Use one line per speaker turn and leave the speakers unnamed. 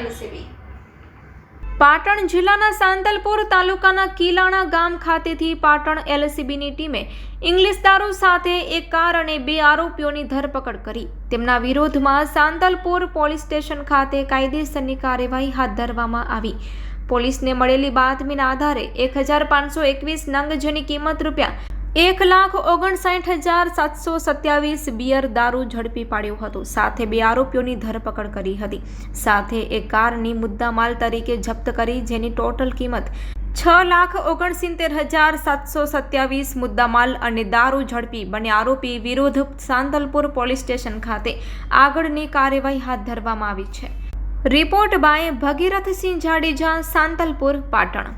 LCB. Patan જિલ્લાના સાંતલપુર તાલુકાના કિલાણા ગામ ખાતેથી પાટણ એલસીબીની ટીમે ઇંગ્લિશ દારૂ સાથે એક કાર અને બે આરોપીઓની ધરપકડ કરી. તેમના વિરોધમાં સાંતલપુર પોલીસ સ્ટેશન ખાતે કાયદેસરની કાર્યવાહી હાથ ધરવામાં આવી. પોલીસને મળેલી બાતમીના આધારે એક હજાર પાંચસો એકવીસ નંગ જેની કિંમત રૂપિયા એક લાખ ઓગણસાઠ હજાર સાતસો સત્યાવીસ બિયર દારૂ ઝડપી પાડ્યો હતો. સાથે બે આરોપીઓની ધરપકડ કરી હતી. સાથે એક કારની મુદ્દામાલ તરીકે જપ્ત કરી, જેની ટોટલ કિંમત છ લાખ ઓગણસિત્તેર હજાર સાતસો સત્યાવીસ મુદ્દામાલ અને દારૂ ઝડપી બંને આરોપી વિરુદ્ધ સાંતલપુર પોલીસ સ્ટેશન ખાતે આગળની કાર્યવાહી હાથ ધરવામાં આવી છે. Report by Bhagirathsinh Jadeja, Santalpur, Patan.